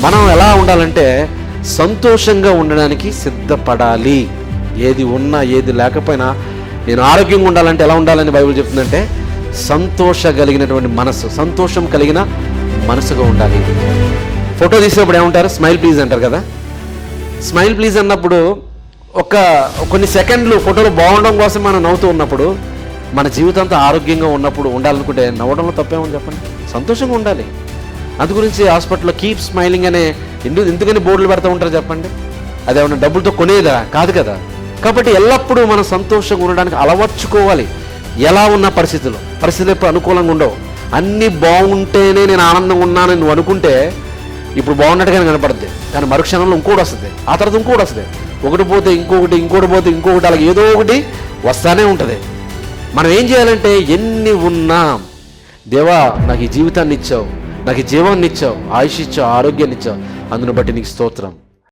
మనం ఎలా ఉండాలంటే సంతోషంగా ఉండడానికి సిద్ధపడాలి. ఏది ఉన్నా ఏది లేకపోయినా నేను ఆరోగ్యంగా ఉండాలంటే ఎలా ఉండాలని బైబిల్ చెప్తుందంటే సంతోష కలిగినటువంటి మనసు సంతోషం కలిగిన మనసుగా ఉండాలి. ఫోటో తీసినప్పుడు ఏమంటారు? స్మైల్ ప్లీజ్ అంటారు కదా? స్మైల్ ప్లీజ్ అన్నప్పుడు ఒక కొన్ని సెకండ్లు ఫోటోలు బాగుండడం కోసం మనం నవ్వుతూ ఉన్నప్పుడు మన జీవితంతో ఆరోగ్యంగా ఉన్నప్పుడు ఉండాలనుకుంటే నవ్వడంలో తప్పేమని చెప్పండి? సంతోషంగా ఉండాలి. అందు గురించి హాస్పిటల్లో కీప్ స్మైలింగ్ అనే ఎందు ఎందుకని బోర్డులు పెడతా ఉంటారు చెప్పండి? అది ఏమైనా డబ్బులతో కొనేదా? కాదు కదా. కాబట్టి ఎల్లప్పుడూ మనం సంతోషంగా ఉండడానికి అలవర్చుకోవాలి. ఎలా ఉన్న పరిస్థితులు. పరిస్థితులు ఎప్పుడు అనుకూలంగా ఉండవు. అన్నీ బాగుంటేనే నేను ఆనందంగా ఉన్నానని నువ్వు అనుకుంటే ఇప్పుడు బాగున్నట్టుగానే కనపడుద్ది. కానీ మరుక్షణంలో ఇంకోటి వస్తుంది. ఆ తర్వాత ఇంకోటి వస్తుంది. ఒకటి పోతే ఇంకొకటి ఇంకోటి పోతే ఇంకొకటి అలాగే ఏదో ఒకటి వస్తానే ఉంటుంది. మనం ఏం చేయాలంటే ఎన్ని ఉన్నా. దేవా నాకు ఈ జీవితాన్ని ఇచ్చావు. నాకు జీవాన్ని ఇచ్చావు ఆయుష్ ఇచ్చావు ఆరోగ్యాన్ని ఇచ్చావు. అందును బట్టి నీకు స్తోత్రం.